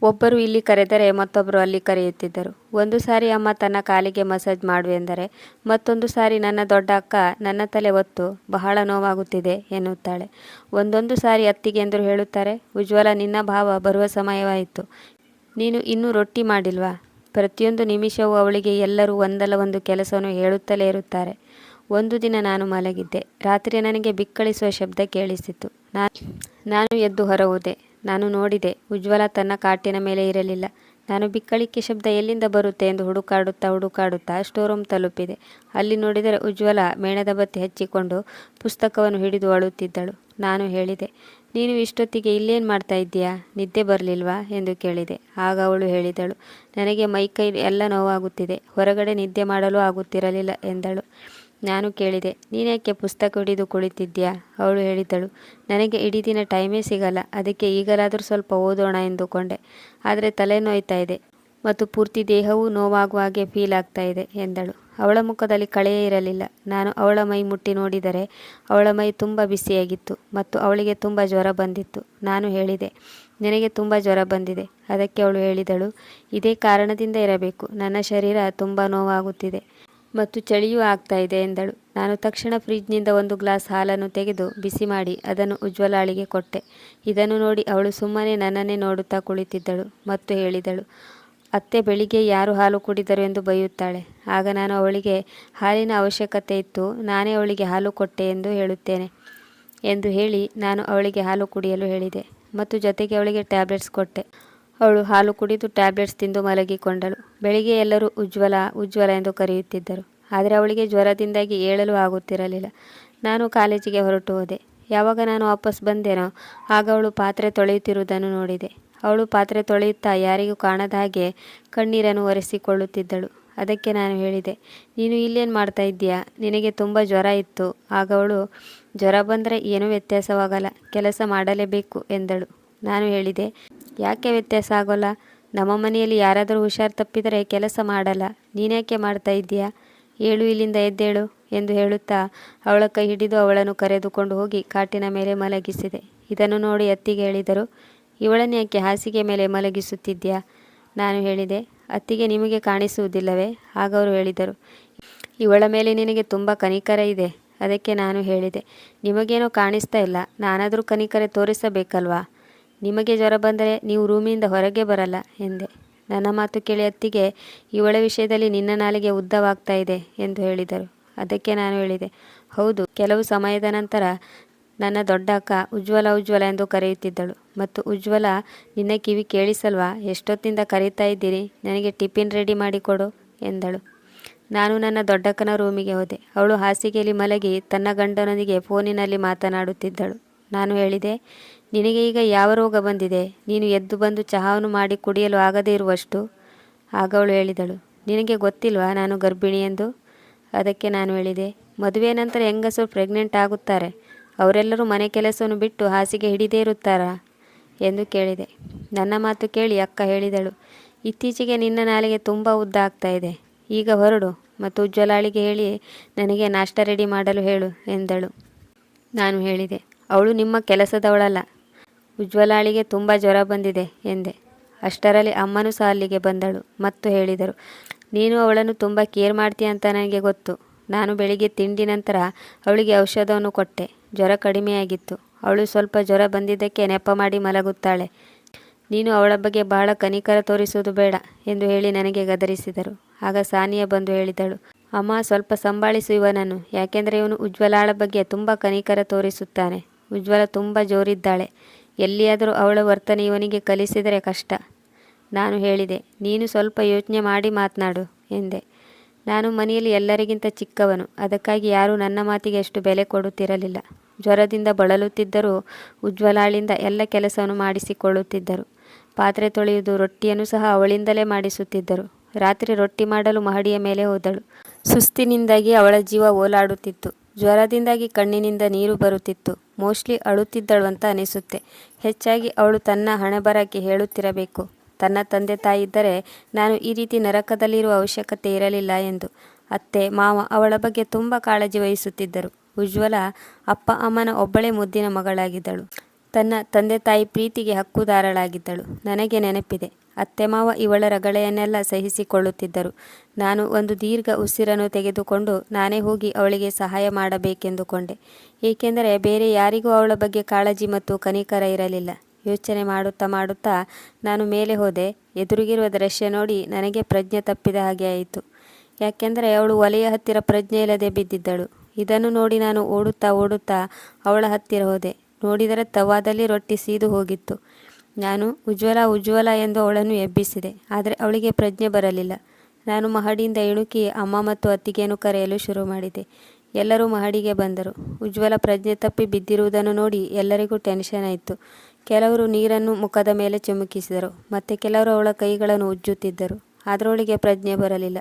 ಒಬ್ಬರು ಇಲ್ಲಿ ಕರೆದರೆ ಮತ್ತೊಬ್ಬರು ಅಲ್ಲಿ ಕರೆಯುತ್ತಿದ್ದರು. ಒಂದು ಸಾರಿ ಅಮ್ಮ ತನ್ನ ಕಾಲಿಗೆ ಮಸಾಜ್ ಮಾಡುವೆಂದರೆ ಮತ್ತೊಂದು ಸಾರಿ ನನ್ನ ದೊಡ್ಡ ಅಕ್ಕ ನನ್ನ ತಲೆ ಒತ್ತು, ಬಹಳ ನೋವಾಗುತ್ತಿದೆ ಎನ್ನುತ್ತಾಳೆ. ಒಂದೊಂದು ಸಾರಿ ಅತ್ತಿಗೆ ಎಂದರು ಹೇಳುತ್ತಾರೆ, ಉಜ್ವಲ ನಿನ್ನ ಭಾವ ಬರುವ ಸಮಯವಾಯಿತು. ನೀನು ಇನ್ನೂ ರೊಟ್ಟಿ ಮಾಡಿಲ್ವಾ? ಪ್ರತಿಯೊಂದು ನಿಮಿಷವೂ ಅವಳಿಗೆ ಎಲ್ಲರೂ ಒಂದಲ್ಲ ಒಂದು ಕೆಲಸವನ್ನು ಹೇಳುತ್ತಲೇ ಇರುತ್ತಾರೆ. ಒಂದು ದಿನ ನಾನು ಮಲಗಿದ್ದೆ. ರಾತ್ರಿ ನನಗೆ ಬಿಕ್ಕಳಿಸುವ ಶಬ್ದ ಕೇಳಿಸಿತು. ನಾನು ಎದ್ದು ಹೊರ ಹೋದೆ ನಾನು ನೋಡಿದೆ, ಉಜ್ವಲ ತನ್ನ ಕಾಟಿನ ಮೇಲೆ ಇರಲಿಲ್ಲ. ನಾನು ಬಿಕ್ಕಳಿಕೆ ಶಬ್ದ ಎಲ್ಲಿಂದ ಬರುತ್ತೆ ಎಂದು ಹುಡುಕಾಡುತ್ತಾ ಹುಡುಕಾಡುತ್ತಾ ಸ್ಟೋರ್ ರೂಮ್ ತಲುಪಿದೆ. ಅಲ್ಲಿ ನೋಡಿದರೆ ಉಜ್ವಲ ಮೇಣದ ಬತ್ತಿ ಹಚ್ಚಿಕೊಂಡು ಪುಸ್ತಕವನ್ನು ಹಿಡಿದು ಅಳುತ್ತಿದ್ದಳು. ನಾನು ಹೇಳಿದೆ ನೀನು ಇಷ್ಟೊತ್ತಿಗೆ ಇಲ್ಲೇನು ಮಾಡ್ತಾ ಇದ್ದೀಯಾ? ನಿದ್ದೆ ಬರಲಿಲ್ವಾ? ಎಂದು ಕೇಳಿದೆ. ಆಗ ಅವಳು ಹೇಳಿದಳು, ನನಗೆ ಮೈ ಕೈ ಎಲ್ಲ ನೋವಾಗುತ್ತಿದೆ, ಹೊರಗಡೆ ನಿದ್ದೆ ಮಾಡಲು ಆಗುತ್ತಿರಲಿಲ್ಲ ಎಂದಳು. ನಾನು ಕೇಳಿದೆ ನೀನ್ಯಾಕೆ ಪುಸ್ತಕ ಹಿಡಿದು ಕುಳಿತಿದ್ಯಾ ಅವಳು ಹೇಳಿದಳು, ನನಗೆ ಇಡೀ ದಿನ ಟೈಮೇ ಸಿಗಲ್ಲ, ಅದಕ್ಕೆ ಈಗಲಾದರೂ ಸ್ವಲ್ಪ ಓದೋಣ ಎಂದುಕೊಂಡೆ. ಆದರೆ ತಲೆ ನೋಯ್ತಾ ಇದೆ ಮತ್ತು ಪೂರ್ತಿ ದೇಹವೂ ನೋವಾಗುವ ಹಾಗೆ ಫೀಲ್ ಆಗ್ತಾ ಇದೆ ಎಂದಳು. ಅವಳ ಮುಖದಲ್ಲಿ ಕಳೆಯೇ ಇರಲಿಲ್ಲ. ನಾನು ಅವಳ ಮೈ ಮುಟ್ಟಿ ನೋಡಿದರೆ ಅವಳ ಮೈ ತುಂಬ ಬಿಸಿಯಾಗಿತ್ತು ಮತ್ತು ಅವಳಿಗೆ ತುಂಬ ಜ್ವರ ಬಂದಿತ್ತು. ನಾನು ಹೇಳಿದೆ, ನಿನಗೆ ತುಂಬ ಜ್ವರ ಬಂದಿದೆ. ಅದಕ್ಕೆ ಅವಳು ಹೇಳಿದಳು, ಇದೇ ಕಾರಣದಿಂದ ಇರಬೇಕು. ನನ್ನ ಶರೀರ ತುಂಬ ನೋವಾಗುತ್ತಿದೆ ಮತ್ತು ಚಳಿಯೂ ಆಗ್ತಾ ಇದೆ ಎಂದಳು. ನಾನು ತಕ್ಷಣ ಫ್ರಿಜ್ನಿಂದ ಒಂದು ಗ್ಲಾಸ್ ಹಾಲನ್ನು ತೆಗೆದು ಬಿಸಿ ಮಾಡಿ ಅದನ್ನು ಉಜ್ವಲಾಳಿಗೆ ಕೊಟ್ಟೆ. ಇದನ್ನು ನೋಡಿ ಅವಳು ಸುಮ್ಮನೆ ನನ್ನನ್ನೇ ನೋಡುತ್ತಾ ಕುಳಿತಿದ್ದಳು ಮತ್ತು ಹೇಳಿದಳು ಅತ್ತೆ ಬೆಳಿಗ್ಗೆ ಯಾರು ಹಾಲು ಕುಡಿದರು ಎಂದು ಬೈಯುತ್ತಾಳೆ. ಆಗ ನಾನು ಅವಳಿಗೆ, ಹಾಲಿನ ಅವಶ್ಯಕತೆ ಇತ್ತು, ನಾನೇ ಅವಳಿಗೆ ಹಾಲು ಕೊಟ್ಟೆ ಎಂದು ಹೇಳುತ್ತೇನೆ ಎಂದು ಹೇಳಿ ನಾನು ಅವಳಿಗೆ ಹಾಲು ಕುಡಿಯಲು ಹೇಳಿದೆ ಮತ್ತು ಜೊತೆಗೆ ಅವಳಿಗೆ ಟ್ಯಾಬ್ಲೆಟ್ಸ್ ಕೊಟ್ಟೆ. ಅವಳು ಹಾಲು ಕುಡಿದು ಟ್ಯಾಬ್ಲೆಟ್ಸ್ ತಿಂದು ಮಲಗಿಕೊಂಡಳು. ಬೆಳಿಗ್ಗೆ ಎಲ್ಲರೂ ಉಜ್ವಲ ಉಜ್ವಲ ಎಂದು ಕರೆಯುತ್ತಿದ್ದರು. ಆದರೆ ಅವಳಿಗೆ ಜ್ವರದಿಂದಾಗಿ ಏಳಲು ಆಗುತ್ತಿರಲಿಲ್ಲ. ನಾನು ಕಾಲೇಜಿಗೆ ಹೊರಟು ಹೋದೆ. ಯಾವಾಗ ನಾನು ವಾಪಸ್ ಬಂದೆನೋ, ಆಗ ಅವಳು ಪಾತ್ರೆ ತೊಳೆಯುತ್ತಿರುವುದನ್ನು ನೋಡಿದೆ. ಅವಳು ಪಾತ್ರೆ ತೊಳೆಯುತ್ತಾ ಯಾರಿಗೂ ಕಾಣದ ಹಾಗೆ ಕಣ್ಣೀರನ್ನು ಒರೆಸಿಕೊಳ್ಳುತ್ತಿದ್ದಳು. ಅದಕ್ಕೆ ನಾನು ಹೇಳಿದೆ, ನೀನು ಇಲ್ಲೇನು ಮಾಡ್ತಾ ಇದ್ದೀಯಾ? ನಿನಗೆ ತುಂಬ ಜ್ವರ ಇತ್ತು. ಆಗ ಅವಳು, ಜ್ವರ ಬಂದರೆ ಏನೂ ವ್ಯತ್ಯಾಸವಾಗಲ್ಲ, ಕೆಲಸ ಮಾಡಲೇಬೇಕು ಎಂದಳು. ನಾನು ಹೇಳಿದೆ, ಯಾಕೆ ವ್ಯತ್ಯಾಸ ಆಗೋಲ್ಲ? ನಮ್ಮ ಮನೆಯಲ್ಲಿ ಯಾರಾದರೂ ಹುಷಾರು ತಪ್ಪಿದರೆ ಕೆಲಸ ಮಾಡಲ್ಲ. ನೀನ್ಯಾಕೆ ಮಾಡ್ತಾ ಇದ್ದೀಯಾ? ಏಳು ಇಲ್ಲಿಂದ ಎದ್ದೇಳು ಎಂದು ಹೇಳುತ್ತಾ ಅವಳ ಕೈ ಹಿಡಿದು ಅವಳನ್ನು ಕರೆದುಕೊಂಡು ಹೋಗಿ ಕಾಟಿನ ಮೇಲೆ ಮಲಗಿಸಿದೆ. ಇದನ್ನು ನೋಡಿ ಅತ್ತಿಗೆ ಹೇಳಿದರು ಇವಳನ್ನು ಯಾಕೆ ಹಾಸಿಗೆ ಮೇಲೆ ಮಲಗಿಸುತ್ತಿದ್ಯಾ? ನಾನು ಹೇಳಿದೆ, ಅತ್ತಿಗೆ ನಿಮಗೆ ಕಾಣಿಸುವುದಿಲ್ಲವೇ? ಹಾಗವರು ಹೇಳಿದರು, ಇವಳ ಮೇಲೆ ನಿನಗೆ ತುಂಬ ಕನಿಕರ ಇದೆ. ಅದಕ್ಕೆ ನಾನು ಹೇಳಿದೆ, ನಿಮಗೇನೋ ಕಾಣಿಸ್ತಾ ಇಲ್ಲ, ನಾನಾದರೂ ಕನಿಕರೆ ತೋರಿಸಬೇಕಲ್ವಾ? ನಿಮಗೆ ಜ್ವರ ಬಂದರೆ ನೀವು ರೂಮಿಂದ ಹೊರಗೆ ಬರಲ್ಲ, ಎಂದೆ. ನನ್ನ ಮಾತು ಕೇಳಿ ಅತ್ತಿಗೆ, ಇವಳ ವಿಷಯದಲ್ಲಿ ನಿನ್ನ ನಾಲಿಗೆ ಉದ್ದವಾಗ್ತಾ ಇದೆ, ಎಂದು ಹೇಳಿದರು. ಅದಕ್ಕೆ ನಾನು ಹೇಳಿದೆ, ಹೌದು, ಕೆಲವು ಸಮಯದ ನಂತರ ನನ್ನ ದೊಡ್ಡ ಅಕ್ಕ ಉಜ್ವಲ ಉಜ್ವಲ ಎಂದು ಕರೆಯುತ್ತಿದ್ದಳು. ಮತ್ತು ಉಜ್ವಲ, ನಿನ್ನ ಕಿವಿ ಕೇಳಿಸಲ್ವಾ? ಎಷ್ಟೊತ್ತಿಂದ ಕರೀತಾ ಇದ್ದೀರಿ? ನನಗೆ ಟಿಫಿನ್ ರೆಡಿ ಮಾಡಿಕೊಡು ಎಂದಳು. ನಾನು ನನ್ನ ದೊಡ್ಡಕ್ಕನ ರೂಮಿಗೆ ಹೋದೆ. ಅವಳು ಹಾಸಿಗೆಯಲ್ಲಿ ಮಲಗಿ ತನ್ನ ಗಂಡನೊಂದಿಗೆ ಫೋನಿನಲ್ಲಿ ಮಾತನಾಡುತ್ತಿದ್ದಳು. ನಾನು ಹೇಳಿದೆ, ನಿನಗೆ ಈಗ ಯಾವ ರೋಗ ಬಂದಿದೆ? ನೀನು ಎದ್ದು ಬಂದು ಚಹಾವನ್ನು ಮಾಡಿ ಕುಡಿಯಲು ಆಗದೇ ಇರುವಷ್ಟು? ಆಗ ಅವಳು ಹೇಳಿದಳು, ನಿನಗೆ ಗೊತ್ತಿಲ್ವಾ ನಾನು ಗರ್ಭಿಣಿ ಎಂದು? ಅದಕ್ಕೆ ನಾನು ಹೇಳಿದೆ ಮದುವೆ ನಂತರ ಹೆಂಗಸರು ಪ್ರೆಗ್ನೆಂಟ್ ಆಗುತ್ತಾರೆ? ಅವರೆಲ್ಲರೂ ಮನೆ ಕೆಲಸವನ್ನು ಬಿಟ್ಟು ಹಾಸಿಗೆ ಹಿಡಿದೇ ಇರುತ್ತಾರಾ? ಎಂದು ಕೇಳಿದೆ. ನನ್ನ ಮಾತು ಕೇಳಿ ಅಕ್ಕ ಹೇಳಿದಳು. ಇತ್ತೀಚೆಗೆ ನಿನ್ನ ನಾಲಿಗೆ ತುಂಬ ಉದ್ದ ಆಗ್ತಾ ಇದೆ. ಈಗ ಹೊರಡು ಮತ್ತು ಉಜ್ವಲಾಳಿಗೆ ಹೇಳಿ ನನಗೆ ನಾಷ್ಟ ರೆಡಿ ಮಾಡಲು ಹೇಳು ಎಂದಳು. ನಾನು ಹೇಳಿದೆ, ಅವಳು ನಿಮ್ಮ ಕೆಲಸದವಳಲ್ಲ. ಉಜ್ವಲಾಳಿಗೆ ತುಂಬ ಜ್ವರ ಬಂದಿದೆ ಎಂದೆ. ಅಷ್ಟರಲ್ಲಿ ಅಮ್ಮನೂ ಸಹ ಅಲ್ಲಿಗೆ ಬಂದಳು ಮತ್ತು ಹೇಳಿದರು, ನೀನು ಅವಳನ್ನು ತುಂಬ ಕೇರ್ ಮಾಡ್ತೀಯ ಅಂತ ನನಗೆ ಗೊತ್ತು. ನಾನು ಬೆಳಿಗ್ಗೆ ತಿಂಡಿ ನಂತರ ಅವಳಿಗೆ ಔಷಧವನ್ನು ಕೊಟ್ಟೆ. ಜ್ವರ ಕಡಿಮೆಯಾಗಿತ್ತು. ಅವಳು ಸ್ವಲ್ಪ ಜ್ವರ ಬಂದಿದ್ದಕ್ಕೆ ನೆಪ ಮಾಡಿ ಮಲಗುತ್ತಾಳೆ. ನೀನು ಅವಳ ಬಗ್ಗೆ ಬಹಳ ಕನಿಕರ ತೋರಿಸುವುದು ಬೇಡ ಎಂದು ಹೇಳಿ ನನಗೆ ಗದರಿಸಿದರು. ಆಗ ಸಾನಿಯಾ ಬಂದು ಹೇಳಿದಳು, ಅಮ್ಮ, ಸ್ವಲ್ಪ ಸಂಭಾಳಿಸು ಇವನನ್ನು. ಯಾಕೆಂದರೆ ಇವನು ಉಜ್ವಲಾಳ ಬಗ್ಗೆ ತುಂಬ ಕನಿಕರ ತೋರಿಸುತ್ತಾನೆ. ಉಜ್ವಲ ತುಂಬ ಜೋರಿದ್ದಾಳೆ. ಎಲ್ಲಿಯಾದರೂ ಅವಳ ವರ್ತನೆ ಇವನಿಗೆ ಕಲಿಸಿದರೆ ಕಷ್ಟ. ನಾನು ಹೇಳಿದೆ, ನೀನು ಸ್ವಲ್ಪ ಯೋಚನೆ ಮಾಡಿ ಮಾತನಾಡು ಎಂದೆ. ನಾನು ಮನೆಯಲ್ಲಿ ಎಲ್ಲರಿಗಿಂತ ಚಿಕ್ಕವನು. ಅದಕ್ಕಾಗಿ ಯಾರೂ ನನ್ನ ಮಾತಿಗೆ ಅಷ್ಟು ಬೆಲೆ ಕೊಡುತ್ತಿರಲಿಲ್ಲ. ಜ್ವರದಿಂದ ಬಳಲುತ್ತಿದ್ದರೂ ಉಜ್ವಲಾಳಿಂದ ಎಲ್ಲ ಕೆಲಸವನ್ನು ಮಾಡಿಸಿಕೊಳ್ಳುತ್ತಿದ್ದರು. ಪಾತ್ರೆ ತೊಳೆಯುವುದು ರೊಟ್ಟಿಯನ್ನು ಸಹ ಅವಳಿಂದಲೇ ಮಾಡಿಸುತ್ತಿದ್ದರು. ರಾತ್ರಿ ರೊಟ್ಟಿ ಮಾಡಲು ಮಹಡಿಯ ಮೇಲೆ ಹೋದಳು. ಸುಸ್ತಿನಿಂದಾಗಿ ಅವಳ ಜೀವ ಓಲಾಡುತ್ತಿತ್ತು. ಜ್ವರದಿಂದಾಗಿ ಕಣ್ಣಿನಿಂದ ನೀರು ಬರುತ್ತಿತ್ತು. ಮೋಸ್ಟ್ಲಿ ಅಳುತ್ತಿದ್ದಳು ಅಂತ ಅನಿಸುತ್ತೆ. ಹೆಚ್ಚಾಗಿ ಅವಳು ತನ್ನ ಹಣೆಬರಕ್ಕೆ ಹೇಳುತ್ತಿರಬೇಕು. ತನ್ನ ತಂದೆ ತಾಯಿ ಇದ್ದರೆ ನಾನು ಈ ರೀತಿ ನರಕದಲ್ಲಿರುವ ಅವಶ್ಯಕತೆ ಇರಲಿಲ್ಲ ಎಂದು. ಅತ್ತೆ, ಮಾವ ಅವಳ ಬಗ್ಗೆ ತುಂಬ ಕಾಳಜಿ ವಹಿಸುತ್ತಿದ್ದರು. ಉಜ್ವಲ ಅಪ್ಪ ಅಮ್ಮನ ಒಬ್ಬಳೇ ಮುದ್ದಿನ ಮಗಳಾಗಿದ್ದಳು. ತನ್ನ ತಂದೆ ತಾಯಿ ಪ್ರೀತಿಗೆ ಹಕ್ಕುದಾರಳಾಗಿದ್ದಳು. ನನಗೆ ನೆನಪಿದೆ. ಅತ್ತೆ, ಮಾವ ಇವಳ ರಗಳೆಯನ್ನೆಲ್ಲ ಸಹಿಸಿಕೊಳ್ಳುತ್ತಿದ್ದರು. ನಾನು ಒಂದು ದೀರ್ಘ ಉಸಿರನ್ನು ತೆಗೆದುಕೊಂಡು ನಾನೇ ಹೋಗಿ ಅವಳಿಗೆ ಸಹಾಯ ಮಾಡಬೇಕೆಂದುಕೊಂಡೆ. ಏಕೆಂದರೆ ಬೇರೆ ಯಾರಿಗೂ ಅವಳ ಬಗ್ಗೆ ಕಾಳಜಿ ಮತ್ತು ಕನಿಕರ ಇರಲಿಲ್ಲ. ಯೋಚನೆ ಮಾಡುತ್ತಾ ಮಾಡುತ್ತಾ ನಾನು ಮೇಲೆ ಹೋದೆ. ಎದುರಿಗಿರುವ ದೃಶ್ಯ ನೋಡಿ ನನಗೆ ಪ್ರಜ್ಞೆ ತಪ್ಪಿದ ಹಾಗೆ ಆಯಿತು. ಯಾಕೆಂದರೆ ಅವಳು ಒಲೆಯ ಹತ್ತಿರ ಪ್ರಜ್ಞೆ ಇಲ್ಲದೆ ಬಿದ್ದಿದ್ದಳು. ಇದನ್ನು ನೋಡಿ ನಾನು ಓಡುತ್ತಾ ಓಡುತ್ತಾ ಅವಳ ಹತ್ತಿರ ಹೋದೆ. ನೋಡಿದರೆ ತವಾದಲ್ಲಿ ರೊಟ್ಟಿ ಸೀದು ಹೋಗಿತ್ತು. ನಾನು ಉಜ್ವಲ ಉಜ್ವಲ ಎಂದು ಅವಳನ್ನು ಎಬ್ಬಿಸಿದೆ. ಆದರೆ ಅವಳಿಗೆ ಪ್ರಜ್ಞೆ ಬರಲಿಲ್ಲ. ನಾನು ಮಹಡಿಯಿಂದ ಇಣುಕಿ ಅಮ್ಮ ಮತ್ತು ಅತ್ತಿಗೆಯನ್ನು ಕರೆಯಲು ಶುರು ಮಾಡಿದೆ. ಎಲ್ಲರೂ ಮಹಡಿಗೆ ಬಂದರು. ಉಜ್ವಲ ಪ್ರಜ್ಞೆ ತಪ್ಪಿ ಬಿದ್ದಿರುವುದನ್ನು ನೋಡಿ ಎಲ್ಲರಿಗೂ ಟೆನ್ಷನ್ ಆಯಿತು. ಕೆಲವರು ನೀರನ್ನು ಮುಖದ ಮೇಲೆ ಚಿಮುಕಿಸಿದರು, ಮತ್ತು ಕೆಲವರು ಅವಳ ಕೈಗಳನ್ನು ಉಜ್ಜುತ್ತಿದ್ದರು. ಅದರೊಳಗೆ ಪ್ರಜ್ಞೆ ಬರಲಿಲ್ಲ.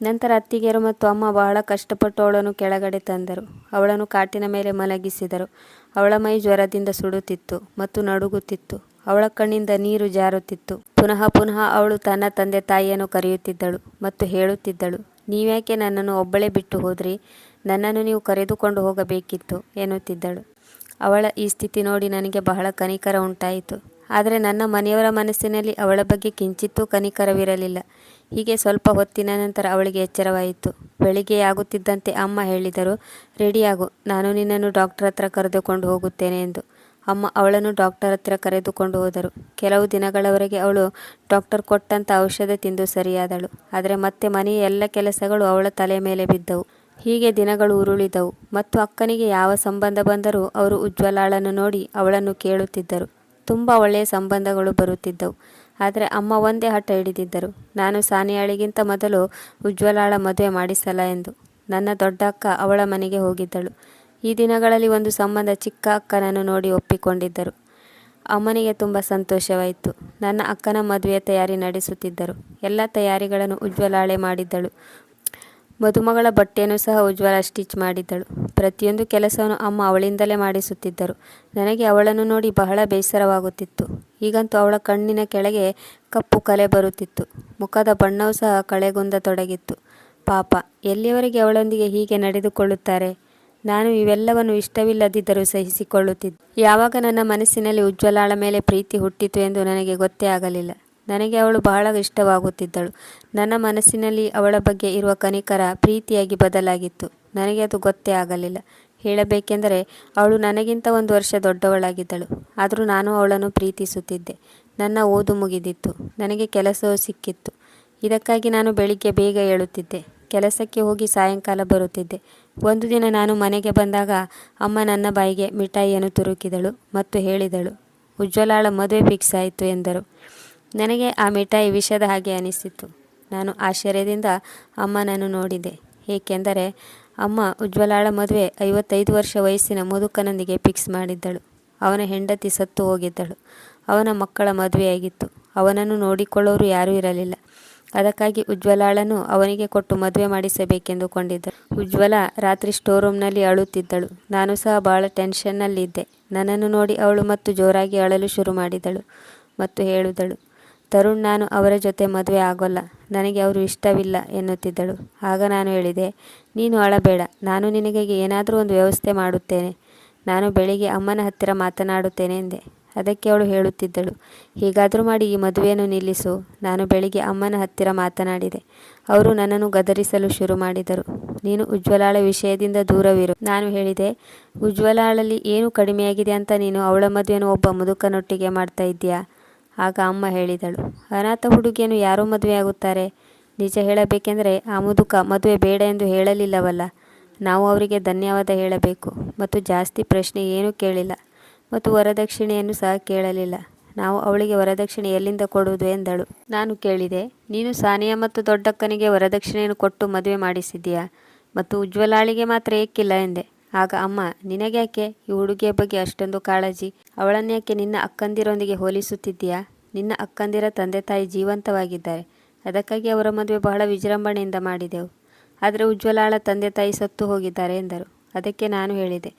ನಂತರ ಅತ್ತಿಗೆಯರು ಮತ್ತು ಅಮ್ಮ ಬಹಳ ಕಷ್ಟಪಟ್ಟು ಅವಳನ್ನು ಕೆಳಗಡೆ ತಂದರು. ಅವಳನ್ನು ಕಾಟಿನ ಮೇಲೆ ಮಲಗಿಸಿದರು. ಅವಳ ಮೈ ಜ್ವರದಿಂದ ಸುಡುತ್ತಿತ್ತು ಮತ್ತು ನಡುಗುತ್ತಿತ್ತು. ಅವಳ ಕಣ್ಣಿಂದ ನೀರು ಜಾರುತ್ತಿತ್ತು. ಪುನಃ ಪುನಃ ಅವಳು ತನ್ನ ತಂದೆ ತಾಯಿಯನ್ನು ಕರೆಯುತ್ತಿದ್ದಳು ಮತ್ತು ಹೇಳುತ್ತಿದ್ದಳು, ನೀವ್ಯಾಕೆ ನನ್ನನ್ನು ಒಬ್ಬಳೇ ಬಿಟ್ಟು ಹೋದ್ರಿ? ನನ್ನನ್ನು ನೀವು ಕರೆದುಕೊಂಡು ಹೋಗಬೇಕಿತ್ತು ಎನ್ನುತ್ತಿದ್ದಳು. ಅವಳ ಈ ಸ್ಥಿತಿ ನೋಡಿ ನನಗೆ ಬಹಳ ಕನಿಕರ ಉಂಟಾಯಿತು. ಆದರೆ ನನ್ನ ಮನೆಯವರ ಮನಸ್ಸಿನಲ್ಲಿ ಅವಳ ಬಗ್ಗೆ ಕಿಂಚಿತ್ತೂ ಕನಿಕರವಿರಲಿಲ್ಲ. ಹೀಗೆ ಸ್ವಲ್ಪ ಹೊತ್ತಿನ ನಂತರ ಅವಳಿಗೆ ಎಚ್ಚರವಾಯಿತು. ಬೆಳಿಗ್ಗೆಯಾಗುತ್ತಿದ್ದಂತೆ ಅಮ್ಮ ಹೇಳಿದರು, ರೆಡಿಯಾಗು, ನಾನು ನಿನ್ನನ್ನು ಡಾಕ್ಟರ್ ಹತ್ರ ಕರೆದುಕೊಂಡು ಹೋಗುತ್ತೇನೆ ಎಂದು. ಅಮ್ಮ ಅವಳನ್ನು ಡಾಕ್ಟರ್ ಹತ್ರ ಕರೆದುಕೊಂಡು ಹೋದರು. ಕೆಲವು ದಿನಗಳವರೆಗೆ ಅವಳು ಡಾಕ್ಟರ್ ಕೊಟ್ಟಂಥ ಔಷಧ ತಿಂದು ಸರಿಯಾದಳು. ಆದರೆ ಮತ್ತೆ ಮನೆಯ ಎಲ್ಲ ಕೆಲಸಗಳು ಅವಳ ತಲೆ ಮೇಲೆ ಬಿದ್ದವು. ಹೀಗೆ ದಿನಗಳು ಉರುಳಿದವು ಮತ್ತು ಅಕ್ಕನಿಗೆ ಯಾವ ಸಂಬಂಧ ಬಂದರೂ ಅವರು ಉಜ್ವಲಾಳನ್ನು ನೋಡಿ ಅವಳನ್ನು ಕೇಳುತ್ತಿದ್ದರು. ತುಂಬ ಒಳ್ಳೆಯ ಸಂಬಂಧಗಳು ಬರುತ್ತಿದ್ದವು. ಆದರೆ ಅಮ್ಮ ಒಂದೇ ಹಠ ಹಿಡಿದಿದ್ದರು. ನಾನು ಸಾನಿಯಾಳಿಗಿಂತ ಮೊದಲು ಉಜ್ವಲಾಳ ಮದುವೆ ಮಾಡಿಸಲ್ಲ ಎಂದು. ನನ್ನ ದೊಡ್ಡ ಅಕ್ಕ ಅವಳ ಮನೆಗೆ ಹೋಗಿದ್ದಳು. ಈ ದಿನಗಳಲ್ಲಿ ಒಂದು ಸಂಬಂಧ ಚಿಕ್ಕ ಅಕ್ಕನನ್ನು ನೋಡಿ ಒಪ್ಪಿಕೊಂಡಿದ್ದರು. ಅಮ್ಮನಿಗೆ ತುಂಬ ಸಂತೋಷವಾಯಿತು. ನನ್ನ ಅಕ್ಕನ ಮದುವೆಯ ತಯಾರಿ ನಡೆಸುತ್ತಿದ್ದರು. ಎಲ್ಲ ತಯಾರಿಗಳನ್ನು ಉಜ್ವಲಾಳೆ ಮಾಡಿದ್ದಳು. ಮದುಮಗಳ ಬಟ್ಟೆಯನ್ನು ಸಹ ಉಜ್ವಲ ಸ್ಟಿಚ್ ಮಾಡಿದ್ದಳು. ಪ್ರತಿಯೊಂದು ಕೆಲಸವನ್ನು ಅಮ್ಮ ಅವಳಿಂದಲೇ ಮಾಡಿಸುತ್ತಿದ್ದರು. ನನಗೆ ಅವಳನ್ನು ನೋಡಿ ಬಹಳ ಬೇಸರವಾಗುತ್ತಿತ್ತು. ಈಗಂತೂ ಅವಳ ಕಣ್ಣಿನ ಕೆಳಗೆ ಕಪ್ಪು ಕಲೆ ಬರುತ್ತಿತ್ತು. ಮುಖದ ಬಣ್ಣವೂ ಸಹ ಕಳೆಗುಂದತೊಡಗಿತ್ತು ಪಾಪ, ಎಲ್ಲಿಯವರೆಗೆ ಅವಳೊಂದಿಗೆ ಹೀಗೆ ನಡೆದುಕೊಳ್ಳುತ್ತಾರೆ? ನಾನು ಇವೆಲ್ಲವನ್ನು ಇಷ್ಟವಿಲ್ಲದಿದ್ದರೂ ಸಹಿಸಿಕೊಳ್ಳುತ್ತಿದ್ದೆ. ಯಾವಾಗ ನನ್ನ ಮನಸ್ಸಿನಲ್ಲಿ ಉಜ್ವಲಾಳ ಮೇಲೆ ಪ್ರೀತಿ ಹುಟ್ಟಿತು ಎಂದು ನನಗೆ ಗೊತ್ತೇ ಆಗಲಿಲ್ಲ. ನನಗೆ ಅವಳು ಬಹಳ ಇಷ್ಟವಾಗುತ್ತಿದ್ದಳು. ನನ್ನ ಮನಸ್ಸಿನಲ್ಲಿ ಅವಳ ಬಗ್ಗೆ ಇರುವ ಕನಿಕರ ಪ್ರೀತಿಯಾಗಿ ಬದಲಾಗಿತ್ತು. ನನಗೆ ಅದು ಗೊತ್ತೇ ಆಗಲಿಲ್ಲ. ಹೇಳಬೇಕೆಂದರೆ ಅವಳು ನನಗಿಂತ ಒಂದು ವರ್ಷ ದೊಡ್ಡವಳಾಗಿದ್ದಳು. ಆದರೂ ನಾನು ಅವಳನ್ನು ಪ್ರೀತಿಸುತ್ತಿದ್ದೆ. ನನ್ನ ಓದು ಮುಗಿದಿತ್ತು. ನನಗೆ ಕೆಲಸವೂ ಸಿಕ್ಕಿತ್ತು. ಇದಕ್ಕಾಗಿ ನಾನು ಬೆಳಿಗ್ಗೆ ಬೇಗ ಏಳುತ್ತಿದ್ದೆ. ಕೆಲಸಕ್ಕೆ ಹೋಗಿ ಸಾಯಂಕಾಲ ಬರುತ್ತಿದ್ದೆ. ಒಂದು ದಿನ ನಾನು ಮನೆಗೆ ಬಂದಾಗ ಅಮ್ಮ ನನ್ನ ಬಾಯಿಗೆ ಮಿಠಾಯಿಯನ್ನು ತುರುಕಿದಳು ಮತ್ತು ಹೇಳಿದಳು, ಉಜ್ವಲಾಳ, ಮದುವೆ ಫಿಕ್ಸ್ ಆಯಿತು ಎಂದರು. ನನಗೆ ಆ ಮಿಠಾಯಿ ವಿಷದ ಹಾಗೆ ಅನಿಸಿತು. ನಾನು ಆಶ್ಚರ್ಯದಿಂದ ಅಮ್ಮನನ್ನು ನೋಡಿದೆ. ಏಕೆಂದರೆ ಅಮ್ಮ ಉಜ್ವಲಾಳ ಮದುವೆ ಐವತ್ತೈದು ವರ್ಷ ವಯಸ್ಸಿನ ಮುದುಕನೊಂದಿಗೆ ಫಿಕ್ಸ್ ಮಾಡಿದ್ದಳು. ಅವನ ಹೆಂಡತಿ ಸತ್ತು ಹೋಗಿದ್ದಳು. ಅವನ ಮಕ್ಕಳ ಮದುವೆಯಾಗಿತ್ತು. ಅವನನ್ನು ನೋಡಿಕೊಳ್ಳೋರು ಯಾರೂ ಇರಲಿಲ್ಲ. ಅದಕ್ಕಾಗಿ ಉಜ್ವಲಾಳನ್ನು ಅವನಿಗೆ ಕೊಟ್ಟು ಮದುವೆ ಮಾಡಿಸಬೇಕೆಂದುಕೊಂಡಿದ್ದಳು ಉಜ್ವಲ ರಾತ್ರಿ ಸ್ಟೋರ್ ರೂಮ್ನಲ್ಲಿ ಅಳುತ್ತಿದ್ದಳು. ನಾನು ಸಹ ಭಾಳ ಟೆನ್ಷನ್ನಲ್ಲಿದ್ದೆ. ನನ್ನನ್ನು ನೋಡಿ ಅವಳು ಮತ್ತು ಜೋರಾಗಿ ಅಳಲು ಶುರು ಮಾಡಿದಳು ಮತ್ತು ಹೇಳಿದಳು ತರುಣ್ ನಾನು ಅವರ ಜೊತೆ ಮದುವೆ ಆಗೋಲ್ಲ, ನನಗೆ ಅವರು ಇಷ್ಟವಿಲ್ಲ ಎನ್ನುತ್ತಿದ್ದಳು. ಆಗ ನಾನು ಹೇಳಿದೆ, ನೀನು ಅಳಬೇಡ, ನಾನು ನಿನಗೆ ಏನಾದರೂ ಒಂದು ವ್ಯವಸ್ಥೆ ಮಾಡುತ್ತೇನೆ. ನಾನು ಬೆಳಿಗ್ಗೆ ಅಮ್ಮನ ಹತ್ತಿರ ಮಾತನಾಡುತ್ತೇನೆ ಎಂದೆ. ಅದಕ್ಕೆ ಅವಳು ಹೇಳುತ್ತಿದ್ದಳು, ಹೀಗಾದರೂ ಮಾಡಿ ಈ ಮದುವೆಯನ್ನು ನಿಲ್ಲಿಸು. ನಾನು ಬೆಳಿಗ್ಗೆ ಅಮ್ಮನ ಹತ್ತಿರ ಮಾತನಾಡಿದೆ, ಅವರು ನನ್ನನ್ನು ಗದರಿಸಲು ಶುರು ಮಾಡಿದರು. ನೀನು ಉಜ್ವಲಾಳ ವಿಷಯದಿಂದ ದೂರವಿರು. ನಾನು ಹೇಳಿದೆ, ಉಜ್ವಲಾಳಲ್ಲಿ ಏನು ಕಡಿಮೆಯಾಗಿದೆ ಅಂತ ನೀನು ಅವಳ ಮದುವೆಯನ್ನು ಒಬ್ಬ ಮುದುಕನೊಟ್ಟಿಗೆ ಮಾಡ್ತಾ ಇದ್ದೀಯಾ? ಆಗ ಅಮ್ಮ ಹೇಳಿದಳು, ಅನಾಥ ಹುಡುಗಿಯನ್ನು ಯಾರೋ ಮದುವೆಯಾಗುತ್ತಾರೆ ನಿಜ ಹೇಳಬೇಕೆಂದರೆ ಆ ಮುದುಕ ಮದುವೆ ಬೇಡ ಎಂದು ಹೇಳಲಿಲ್ಲವಲ್ಲ, ನಾವು ಅವರಿಗೆ ಧನ್ಯವಾದ ಹೇಳಬೇಕು. ಮತ್ತು ಜಾಸ್ತಿ ಪ್ರಶ್ನೆ ಏನೂ ಕೇಳಿಲ್ಲ, ಮತ್ತು ವರದಕ್ಷಿಣೆಯನ್ನು ಸಹ ಕೇಳಲಿಲ್ಲ. ನಾವು ಅವಳಿಗೆ ವರದಕ್ಷಿಣೆ ಎಲ್ಲಿಂದ ಕೊಡುವುದು ಎಂದಳು. ನಾನು ಕೇಳಿದೆ, ನೀನು ಸಾನಿಯಾ ಮತ್ತು ದೊಡ್ಡಕ್ಕನಿಗೆ ವರದಕ್ಷಿಣೆಯನ್ನು ಕೊಟ್ಟು ಮದುವೆ ಮಾಡಿಸಿದ್ದೀಯಾ? ಮತ್ತು ಉಜ್ವಲಾಳಿಗೆ ಮಾತ್ರ ಏಕಿಲ್ಲ ಎಂದೆ. ಆಗ ಅಮ್ಮ, ನಿನಗ್ಯಾಕೆ ಈ ಹುಡುಗಿಯ ಬಗ್ಗೆ ಅಷ್ಟೊಂದು ಕಾಳಜಿ? ಅವಳನ್ಯಾಕೆ ನಿನ್ನ ಅಕ್ಕಂದಿರೊಂದಿಗೆ ಹೋಲಿಸುತ್ತಿದ್ದೀಯಾ? ನಿನ್ನ ಅಕ್ಕಂದಿರ ತಂದೆ ತಾಯಿ ಜೀವಂತವಾಗಿದ್ದಾರೆ. ಅದಕ್ಕಾಗಿ ಅವರ ಮದುವೆ ಬಹಳ ವಿಜೃಂಭಣೆಯಿಂದ ಮಾಡಿದೆವು. ಆದರೆ ಉಜ್ವಲಾಳ ತಂದೆ ತಾಯಿ ಸತ್ತು ಹೋಗಿದ್ದಾರೆ ಎಂದರು. ಅದಕ್ಕೆ ನಾನು ಹೇಳಿದೆ,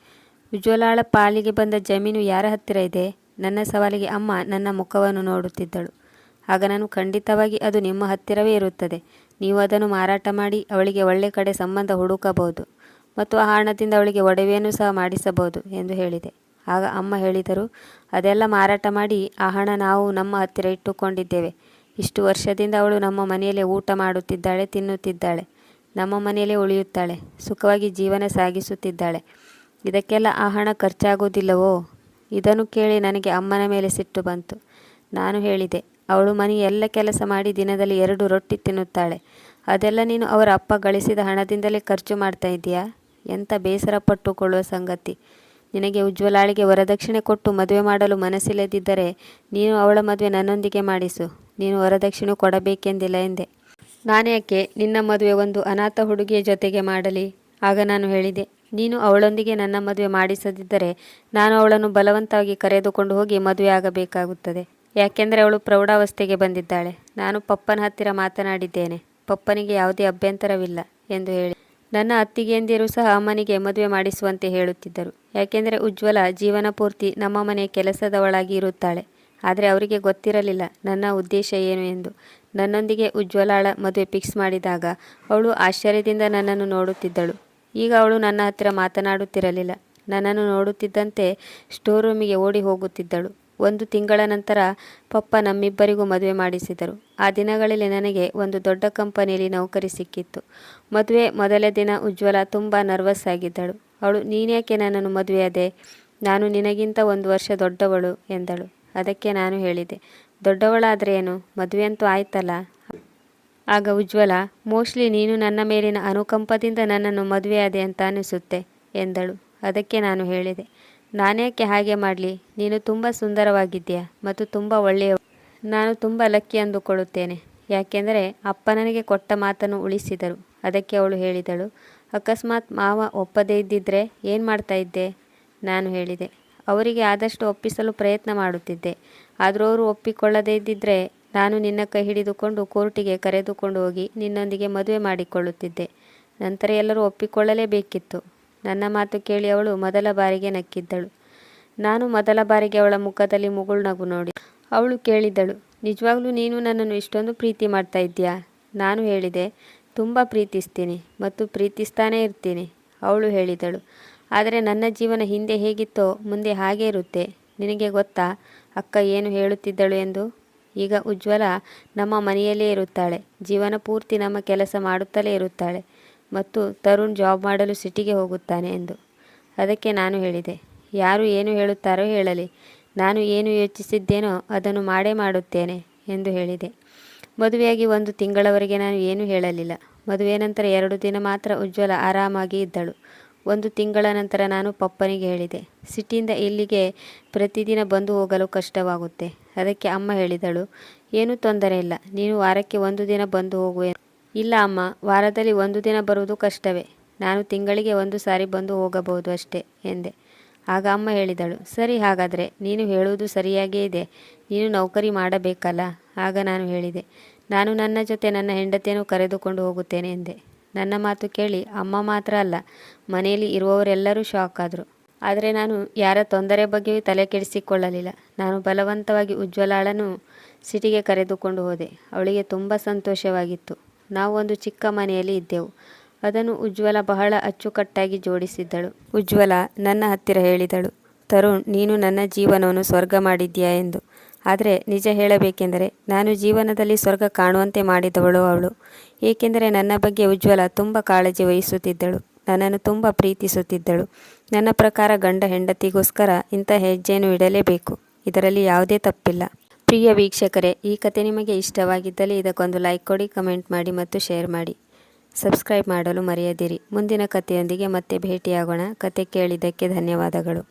ಉಜ್ವಲಾಳ ಪಾಲಿಗೆ ಬಂದ ಜಮೀನು ಯಾರ ಹತ್ತಿರ ಇದೆ? ನನ್ನ ಸವಾಲಿಗೆ ಅಮ್ಮ ನನ್ನ ಮುಖವನ್ನು ನೋಡುತ್ತಿದ್ದಳು. ಆಗ ನಾನು ಖಂಡಿತವಾಗಿ ಅದು ನಿಮ್ಮ ಹತ್ತಿರವೇ ಇರುತ್ತದೆ. ನೀವು ಅದನ್ನು ಮಾರಾಟ ಮಾಡಿ ಅವಳಿಗೆ ಒಳ್ಳೆ ಕಡೆ ಸಂಬಂಧ ಹುಡುಕಬಹುದು. ಮತ್ತು ಆ ಹಣದಿಂದ ಅವಳಿಗೆ ಒಡವೆಯನ್ನು ಸಹ ಮಾಡಿಸಬಹುದು ಎಂದು ಹೇಳಿದೆ. ಆಗ ಅಮ್ಮ ಹೇಳಿದರು, ಅದೆಲ್ಲ ಮಾರಾಟ ಮಾಡಿ, ಆ ಹಣ ನಾವು ನಮ್ಮ ಹತ್ತಿರ ಇಟ್ಟುಕೊಂಡಿದ್ದೇವೆ. ಇಷ್ಟು ವರ್ಷದಿಂದ ಅವಳು ನಮ್ಮ ಮನೆಯಲ್ಲೇ ಊಟ ಮಾಡುತ್ತಿದ್ದಾಳೆ, ತಿನ್ನುತ್ತಿದ್ದಾಳೆ. ನಮ್ಮ ಮನೆಯಲ್ಲೇ ಉಳಿಯುತ್ತಾಳೆ, ಸುಖವಾಗಿ ಜೀವನ ಸಾಗಿಸುತ್ತಿದ್ದಾಳೆ. ಇದಕ್ಕೆಲ್ಲ ಆ ಹಣ ಖರ್ಚಾಗುವುದಿಲ್ಲವೋ ಇದನ್ನು ಕೇಳಿ ನನಗೆ ಅಮ್ಮನ ಮೇಲೆ ಸಿಟ್ಟು ಬಂತು. ನಾನು ಹೇಳಿದೆ, ಅವಳು ಮನೆ ಎಲ್ಲ ಕೆಲಸ ಮಾಡಿ ದಿನದಲ್ಲಿ ಎರಡು ರೊಟ್ಟಿ ತಿನ್ನುತ್ತಾಳೆ. ಅದೆಲ್ಲ ನೀನು ಅವರ ಅಪ್ಪ ಗಳಿಸಿದ ಹಣದಿಂದಲೇ ಖರ್ಚು ಮಾಡ್ತಾ ಇದ್ದೀಯಾ ಎಂಥ ಬೇಸರ ಪಟ್ಟುಕೊಳ್ಳುವ ಸಂಗತಿ? ನಿನಗೆ ಉಜ್ವಲಾಳಿಗೆ ವರದಕ್ಷಿಣೆ ಕೊಟ್ಟು ಮದುವೆ ಮಾಡಲು ಮನಸ್ಸಿಲ್ಲದಿದ್ದರೆ ನೀನು ಅವಳ ಮದುವೆ ನನ್ನೊಂದಿಗೆ ಮಾಡಿಸು. ನೀನು ವರದಕ್ಷಿಣೆ ಕೊಡಬೇಕೆಂದಿಲ್ಲ ಎಂದೆ. ನಾನೇಕೆ ನಿನ್ನ ಮದುವೆ ಒಂದು ಅನಾಥ ಹುಡುಗಿಯ ಜೊತೆಗೆ ಮಾಡಲಿ? ಆಗ ನಾನು ಹೇಳಿದೆ, ನೀನು ಅವಳೊಂದಿಗೆ ನನ್ನ ಮದುವೆ ಮಾಡಿಸದಿದ್ದರೆ ನಾನು ಅವಳನ್ನು ಬಲವಂತವಾಗಿ ಕರೆದುಕೊಂಡು ಹೋಗಿ ಮದುವೆ ಆಗಬೇಕಾಗುತ್ತದೆ. ಯಾಕೆಂದರೆ ಅವಳು ಪ್ರೌಢಾವಸ್ಥೆಗೆ ಬಂದಿದ್ದಾಳೆ. ನಾನು ಪಪ್ಪನ ಹತ್ತಿರ ಮಾತನಾಡಿದ್ದೇನೆ. ಪಪ್ಪನಿಗೆ ಯಾವುದೇ ಅಭ್ಯಂತರವಿಲ್ಲ ಎಂದು ಹೇಳಿ. ನನ್ನ ಅತ್ತಿಗೆಯಂದಿರು ಸಹ ಅಮ್ಮನಿಗೆ ಮದುವೆ ಮಾಡಿಸುವಂತೆ ಹೇಳುತ್ತಿದ್ದರು. ಯಾಕೆಂದರೆ ಉಜ್ವಲ ಜೀವನ ಪೂರ್ತಿ ನಮ್ಮ ಮನೆ ಕೆಲಸದವಳಾಗಿ ಇರುತ್ತಾಳೆ. ಆದರೆ ಅವರಿಗೆ ಗೊತ್ತಿರಲಿಲ್ಲ ನನ್ನ ಉದ್ದೇಶ ಏನು ಎಂದು. ನನ್ನೊಂದಿಗೆ ಉಜ್ವಲಾಳ ಮದುವೆ ಫಿಕ್ಸ್ ಮಾಡಿದಾಗ ಅವಳು ಆಶ್ಚರ್ಯದಿಂದ ನನ್ನನ್ನು ನೋಡುತ್ತಿದ್ದಳು. ಈಗ ಅವಳು ನನ್ನ ಹತ್ತಿರ ಮಾತನಾಡುತ್ತಿರಲಿಲ್ಲ. ನನ್ನನ್ನು ನೋಡುತ್ತಿದ್ದಂತೆ ಸ್ಟೋರ್ ರೂಮಿಗೆ ಓಡಿ ಹೋಗುತ್ತಿದ್ದಳು. ಒಂದು ತಿಂಗಳ ನಂತರ ಪಪ್ಪ ನಮ್ಮಿಬ್ಬರಿಗೂ ಮದುವೆ ಮಾಡಿಸಿದರು. ಆ ದಿನಗಳಲ್ಲಿ ನನಗೆ ಒಂದು ದೊಡ್ಡ ಕಂಪನಿಯಲ್ಲಿ ನೌಕರಿ ಸಿಕ್ಕಿತ್ತು. ಮದುವೆ ಮೊದಲ ದಿನ ಉಜ್ವಲ ತುಂಬ ನರ್ವಸ್ ಆಗಿದ್ದಳು. ಅವಳು, ನೀನ್ಯಾಕೆ ನನ್ನನ್ನು ಮದುವೆಯಾದೆ? ನಾನು ನಿನಗಿಂತ ಒಂದು ವರ್ಷ ದೊಡ್ಡವಳು ಎಂದಳು. ಅದಕ್ಕೆ ನಾನು ಹೇಳಿದೆ, ದೊಡ್ಡವಳಾದ್ರೆ ಏನು? ಮದುವೆ ಅಂತೂ ಆಯ್ತಲ್ಲ? ಆಗ ಉಜ್ವಲ, ಮೋಸ್ಟ್ಲಿ ನೀನು ನನ್ನ ಮೇಲಿನ ಅನುಕಂಪದಿಂದ ನನ್ನನ್ನು ಮದುವೆಯಾದೆ ಅಂತ ಅನಿಸುತ್ತೆ, ಎಂದಳು. ಅದಕ್ಕೆ ನಾನು ಹೇಳಿದೆ ನಾನ್ಯಾಕೆ ಹಾಗೆ ಮಾಡಲಿ? ನೀನು ತುಂಬ ಸುಂದರವಾಗಿದ್ದೀಯಾ ಮತ್ತು ತುಂಬ ಒಳ್ಳೆಯ ನಾನು ತುಂಬ ಲಕ್ಕಿ ಅಂದುಕೊಳ್ಳುತ್ತೇನೆ. ಯಾಕೆಂದರೆ ಅಪ್ಪ ನನಗೆ ಕೊಟ್ಟ ಮಾತನ್ನು ಉಳಿಸಿದರು. ಅದಕ್ಕೆ ಅವಳು ಹೇಳಿದಳು, ಅಕಸ್ಮಾತ್ ಮಾವ ಒಪ್ಪದೇ ಇದ್ದಿದ್ರೆ ಏನು ಮಾಡ್ತಾ ಇದ್ದೆ? ನಾನು ಹೇಳಿದೆ, ಅವರಿಗೆ ಆದಷ್ಟು ಒಪ್ಪಿಸಲು ಪ್ರಯತ್ನ ಮಾಡುತ್ತಿದ್ದೆ. ಆದರೂ ಅವರು ಒಪ್ಪಿಕೊಳ್ಳದೇ ಇದ್ದಿದ್ದರೆ ನಾನು ನಿನ್ನ ಕೈ ಹಿಡಿದುಕೊಂಡು ಕೋರ್ಟಿಗೆ ಕರೆದುಕೊಂಡು ಹೋಗಿ ನಿನ್ನೊಂದಿಗೆ ಮದುವೆ ಮಾಡಿಕೊಳ್ಳುತ್ತಿದ್ದೆ. ನಂತರ ಎಲ್ಲರೂ ಒಪ್ಪಿಕೊಳ್ಳಲೇಬೇಕಿತ್ತು. ನನ್ನ ಮಾತು ಕೇಳಿ ಅವಳು ಮೊದಲ ಬಾರಿಗೆ ನಕ್ಕಿದ್ದಳು. ನಾನು ಮೊದಲ ಬಾರಿಗೆ ಅವಳ ಮುಖದಲ್ಲಿ ಮುಗುಳು ನಗು ನೋಡಿ ಅವಳು ಕೇಳಿದಳು ನಿಜವಾಗ್ಲೂ ನೀನು ನನ್ನನ್ನು ಇಷ್ಟೊಂದು ಪ್ರೀತಿ ಮಾಡ್ತಾ ಇದ್ದೀಯಾ? ನಾನು ಹೇಳಿದೆ, ತುಂಬ ಪ್ರೀತಿಸ್ತೀನಿ ಮತ್ತು ಪ್ರೀತಿಸ್ತಾನೇ ಇರ್ತೀನಿ, ಅವಳು ಹೇಳಿದಳು. ಆದರೆ ನನ್ನ ಜೀವನ ಹಿಂದೆ ಹೇಗಿತ್ತೋ ಮುಂದೆ ಹಾಗೇ ಇರುತ್ತೆ. ನಿನಗೆ ಗೊತ್ತಾ, ಅಕ್ಕ ಏನು ಹೇಳುತ್ತಿದ್ದಳು ಎಂದು? ಈಗ ಉಜ್ವಲ ನಮ್ಮ ಮನೆಯಲ್ಲೇ ಇರುತ್ತಾಳೆ, ಜೀವನ ಪೂರ್ತಿ ನಮ್ಮ ಕೆಲಸ ಮಾಡುತ್ತಲೇ ಇರುತ್ತಾಳೆ. ಮತ್ತು ತರುಣ್ ಜಾಬ್ ಮಾಡಲು ಸಿಟಿಗೆ ಹೋಗುತ್ತಾನೆ ಎಂದು. ಅದಕ್ಕೆ ನಾನು ಹೇಳಿದೆ. ಯಾರು ಏನು ಹೇಳುತ್ತಾರೋ ಹೇಳಲಿ. ನಾನು ಏನು ಯೋಚಿಸಿದ್ದೇನೋ ಅದನ್ನು ಮಾಡೇ ಮಾಡುತ್ತೇನೆ ಎಂದು ಹೇಳಿದೆ. ಮದುವೆಯಾಗಿ ಒಂದು ತಿಂಗಳವರೆಗೆ ನಾನು ಏನೂ ಹೇಳಲಿಲ್ಲ. ಮದುವೆ ನಂತರ ಎರಡು ದಿನ ಮಾತ್ರ ಉಜ್ವಲ ಆರಾಮಾಗಿ ಇದ್ದಳು. ಒಂದು ತಿಂಗಳ ನಂತರ ನಾನು ಪಪ್ಪನಿಗೆ ಹೇಳಿದೆ. ಸಿಟಿಯಿಂದ ಇಲ್ಲಿಗೆ ಪ್ರತಿದಿನ ಬಂದು ಹೋಗಲು ಕಷ್ಟವಾಗುತ್ತೆ. ಅದಕ್ಕೆ ಅಮ್ಮ ಹೇಳಿದಳು, ಏನೂ ತೊಂದರೆ ಇಲ್ಲ. ನೀನು ವಾರಕ್ಕೆ ಒಂದು ದಿನ ಬಂದು ಹೋಗು ಎನ್- ಇಲ್ಲ ಅಮ್ಮ, ವಾರದಲ್ಲಿ ಒಂದು ದಿನ ಬರುವುದು ಕಷ್ಟವೇ. ನಾನು ತಿಂಗಳಿಗೆ ಒಂದು ಸಾರಿ ಬಂದು ಹೋಗಬಹುದು ಅಷ್ಟೇ ಎಂದೆ. ಆಗ ಅಮ್ಮ ಹೇಳಿದಳು, ಸರಿ ಹಾಗಾದರೆ, ನೀನು ಹೇಳುವುದು ಸರಿಯಾಗೇ ಇದೆ. ನೀನು ನೌಕರಿ ಮಾಡಬೇಕಲ್ಲ? ಆಗ ನಾನು ಹೇಳಿದೆ, ನಾನು ನನ್ನ ಜೊತೆ ನನ್ನ ಹೆಂಡತಿಯನ್ನು ಕರೆದುಕೊಂಡು ಹೋಗುತ್ತೇನೆ ಎಂದೆ. ನನ್ನ ಮಾತು ಕೇಳಿ ಅಮ್ಮ ಮಾತ್ರ ಅಲ್ಲ, ಮನೆಯಲ್ಲಿ ಇರುವವರೆಲ್ಲರೂ ಶಾಕ್ ಆದರು. ಆದರೆ ನಾನು ಯಾರ ತೊಂದರೆ ಬಗ್ಗೆಯೂ ತಲೆ ಕೆಡಿಸಿಕೊಳ್ಳಲಿಲ್ಲ. ನಾನು ಬಲವಂತವಾಗಿ ಉಜ್ವಲಾಳನ್ನು ಸಿಟಿಗೆ ಕರೆದುಕೊಂಡು ಹೋದೆ. ಅವಳಿಗೆ ತುಂಬ ಸಂತೋಷವಾಗಿತ್ತು. ನಾವು ಒಂದು ಚಿಕ್ಕ ಮನೆಯಲ್ಲಿ ಇದ್ದೆವು. ಅದನ್ನು ಉಜ್ವಲ ಬಹಳ ಅಚ್ಚುಕಟ್ಟಾಗಿ ಜೋಡಿಸಿದ್ದಳು. ಉಜ್ವಲ ನನ್ನ ಹತ್ತಿರ ಹೇಳಿದಳು, ತರುಣ್, ನೀನು ನನ್ನ ಜೀವನವನ್ನು ಸ್ವರ್ಗ ಮಾಡಿದ್ಯಾ ಎಂದು. ಆದರೆ ನಿಜ ಹೇಳಬೇಕೆಂದರೆ ನಾನು ಜೀವನದಲ್ಲಿ ಸ್ವರ್ಗ ಕಾಣುವಂತೆ ಮಾಡಿದವಳು ಅವಳು. ಏಕೆಂದರೆ ನನ್ನ ಬಗ್ಗೆ ಉಜ್ವಲ ತುಂಬ ಕಾಳಜಿ ವಹಿಸುತ್ತಿದ್ದಳು, ನನ್ನನ್ನು ತುಂಬ ಪ್ರೀತಿಸುತ್ತಿದ್ದಳು. ನನ್ನ ಪ್ರಕಾರ ಗಂಡ ಹೆಂಡತಿಗೋಸ್ಕರ ಇಂಥ ಹೆಜ್ಜೆಯನ್ನು ಇಡಲೇಬೇಕು. ಇದರಲ್ಲಿ ಯಾವುದೇ ತಪ್ಪಿಲ್ಲ. ಪ್ರಿಯ ವೀಕ್ಷಕರೇ, ಈ ಕತೆ ನಿಮಗೆ ಇಷ್ಟವಾಗಿದ್ದಲ್ಲಿ ಇದಕ್ಕೊಂದು ಲೈಕ್ ಕೊಡಿ ಕಮೆಂಟ್ ಮಾಡಿ ಮತ್ತು ಶೇರ್ ಮಾಡಿ. ಸಬ್ಸ್ಕ್ರೈಬ್ ಮಾಡಲು ಮರೆಯದಿರಿ. ಮುಂದಿನ ಕಥೆಯೊಂದಿಗೆ ಮತ್ತೆ ಭೇಟಿಯಾಗೋಣ. ಕತೆ ಕೇಳಿದ್ದಕ್ಕೆ ಧನ್ಯವಾದಗಳು.